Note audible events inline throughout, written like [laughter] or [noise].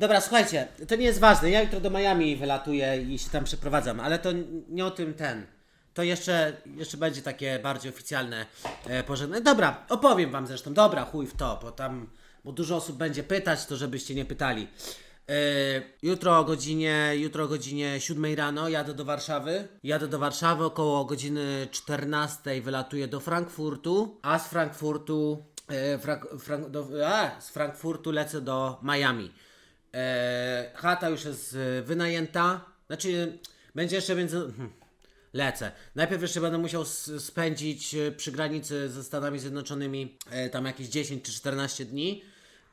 Dobra, słuchajcie, to nie jest ważne. Ja jutro do Miami wylatuję i się tam przeprowadzam, ale to nie o tym ten. To jeszcze, jeszcze będzie takie bardziej oficjalne e, pożegnanie. Dobra, opowiem wam zresztą. Dobra, chuj w to, bo tam, bo dużo osób będzie pytać, to żebyście nie pytali. E, jutro o godzinie, jutro o godzinie 7 rano jadę do Warszawy. Jadę do Warszawy około godziny 14 wylatuję do Frankfurtu, a z Frankfurtu e, Frank, Frank, do, a, z Frankfurtu lecę do Miami. E, chata już jest e, wynajęta. Znaczy, będzie jeszcze między. Hmm, lecę. Najpierw jeszcze będę musiał spędzić e, przy granicy ze Stanami Zjednoczonymi e, tam jakieś 10 czy 14 dni.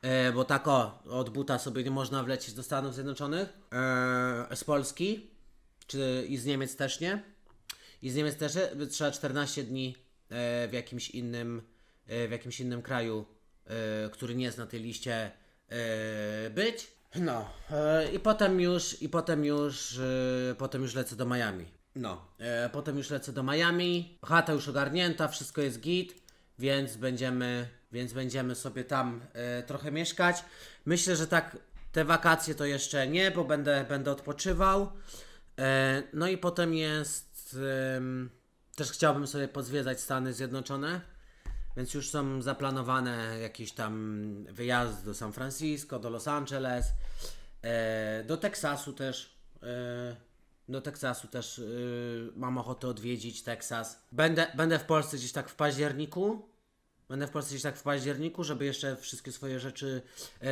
E, bo tak o, od buta sobie nie można wlecieć do Stanów Zjednoczonych. E, z Polski. Czy i z Niemiec też nie. I z Niemiec też e, trzeba 14 dni e, w jakimś innym, e, w jakimś innym kraju, e, który nie jest na tej liście e, być. No, e, i potem już, i potem już, e, potem już lecę do Miami. No, e, potem już lecę do Miami. Chata już ogarnięta, wszystko jest git, więc będziemy, więc będziemy sobie tam trochę mieszkać. Myślę, że tak te wakacje to jeszcze nie, bo będę, będę odpoczywał. No i potem jest. też chciałbym sobie pozwiedzać Stany Zjednoczone, więc już są zaplanowane jakieś tam wyjazdy do San Francisco, do Los Angeles, e, do Teksasu też. E, do Teksasu też e, mam ochotę odwiedzić Teksas. Będę, będę w Polsce gdzieś tak w październiku. Będę w Polsce gdzieś tak w październiku, żeby jeszcze wszystkie swoje rzeczy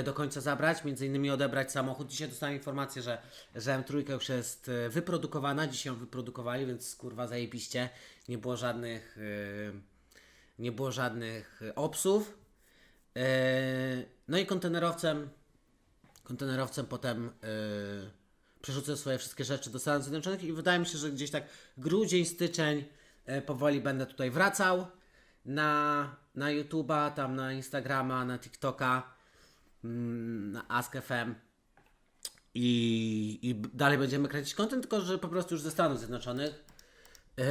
do końca zabrać, między innymi odebrać samochód. Dzisiaj dostałem informację, że, że M3 już jest wyprodukowana, dzisiaj ją wyprodukowali, więc kurwa zajebiście. Nie było żadnych, nie było żadnych e, obsów. E, No i kontenerowcem, kontenerowcem potem e, przerzucę swoje wszystkie rzeczy do Stanów Zjednoczonych i wydaje mi się, że gdzieś tak grudzień, styczeń powoli będę tutaj wracał na, na YouTube'a, tam na Instagrama, na TikToka, mm, na AskFM i, i dalej będziemy kręcić content, tylko że po prostu już ze Stanów Zjednoczonych. Yy,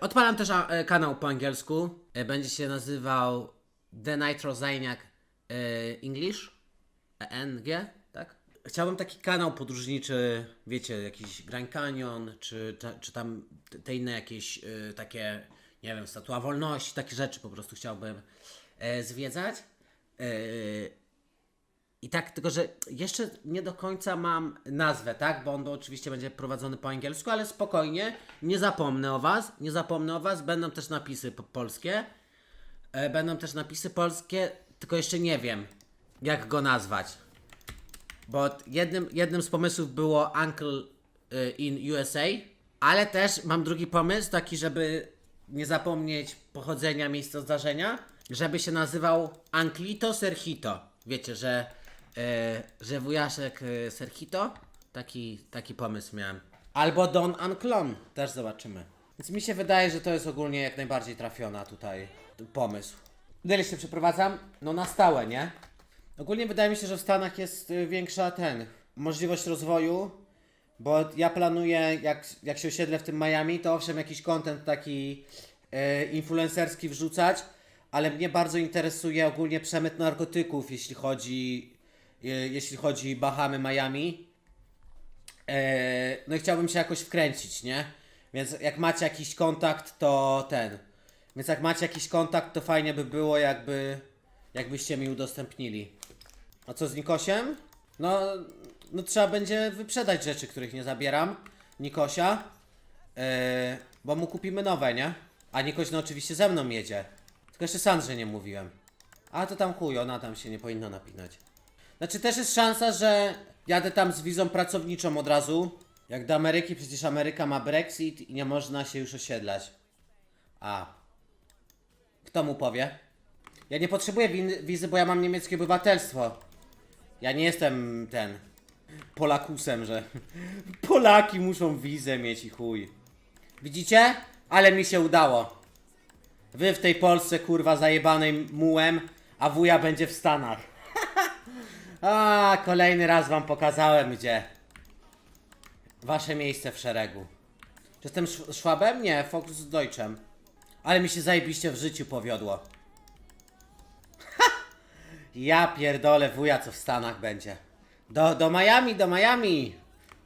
odpalam też a, e, kanał po angielsku. E, będzie się nazywał The Nitro Zajniak e, English. ENG, tak? Chciałbym taki kanał podróżniczy, wiecie, jakiś Grand Canyon, czy, ta, czy tam te- inne jakieś e, takie, nie wiem, Statua Wolności, takie rzeczy po prostu chciałbym e, zwiedzać. E, i tak, tylko że jeszcze nie do końca mam nazwę, tak? Bo on oczywiście będzie prowadzony po angielsku, ale spokojnie, nie zapomnę o Was, nie zapomnę o Was, będą też napisy po polskie. E, będą też napisy polskie, tylko jeszcze nie wiem, jak go nazwać. Bo jednym, jednym z pomysłów było Uncle y, in USA, ale też mam drugi pomysł, taki, żeby nie zapomnieć pochodzenia miejsca zdarzenia, żeby się nazywał Anklito Serhito. Wiecie, że, y, że wujaszek y, Serhito? Taki, taki pomysł miałem. Albo Don Anklon, też zobaczymy. Więc mi się wydaje, że to jest ogólnie jak najbardziej trafiona tutaj pomysł. Ile się przeprowadzam? No na stałe, nie? Ogólnie wydaje mi się, że w Stanach jest y, większa ten możliwość rozwoju, bo ja planuję, jak, jak się osiedlę w tym Miami, to owszem jakiś content taki e, influencerski wrzucać, ale mnie bardzo interesuje ogólnie przemyt narkotyków, jeśli chodzi, e, jeśli chodzi Bahamy, Miami. E, no i chciałbym się jakoś wkręcić, nie? Więc jak macie jakiś kontakt, to ten. Więc jak macie jakiś kontakt, to fajnie by było, jakby, jakbyście mi udostępnili. A co z Nikosiem? No, no trzeba będzie wyprzedać rzeczy, których nie zabieram. Nikosia. E, bo mu kupimy nowe, nie? A Nikoś no oczywiście ze mną jedzie. Tylko jeszcze Sandrze nie mówiłem. A to tam chuj, ona tam się nie powinna napinać. Znaczy też jest szansa, że jadę tam z wizą pracowniczą od razu. Jak do Ameryki, przecież Ameryka ma Brexit i nie można się już osiedlać. A. Kto mu powie? Ja nie potrzebuję wizy, bo ja mam niemieckie obywatelstwo. Ja nie jestem ten. Polakusem, że. [laughs] Polaki muszą wizę mieć i chuj. Widzicie? Ale mi się udało. Wy w tej Polsce, kurwa, zajebanej mułem, a wuja będzie w Stanach. A, kolejny raz wam pokazałem, gdzie. Wasze miejsce w szeregu. Czy jestem Sz- Szwabem? Nie, Fokus z Deutschem. Ale mi się zajebiście w życiu powiodło. Ja pierdolę wuja, co w Stanach będzie. Do, do Miami, do Miami.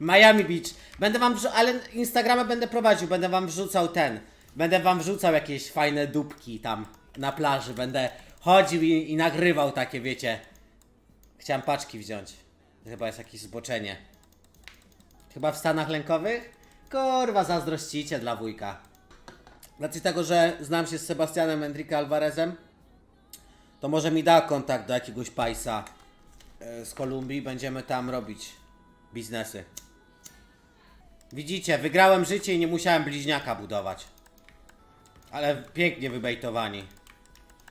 Miami Beach. Będę wam ale Instagrama będę prowadził, będę wam wrzucał ten. Będę wam wrzucał jakieś fajne dupki tam na plaży. Będę chodził i, i nagrywał takie, wiecie. Chciałem paczki wziąć. Chyba jest jakieś zboczenie. Chyba w Stanach Lękowych? Kurwa, zazdrościcie dla wujka. Racji tego, że znam się z Sebastianem Enrique Alvarezem, to może mi da kontakt do jakiegoś pajsa e, z Kolumbii. Będziemy tam robić biznesy. Widzicie, wygrałem życie i nie musiałem bliźniaka budować. Ale pięknie wybejtowani.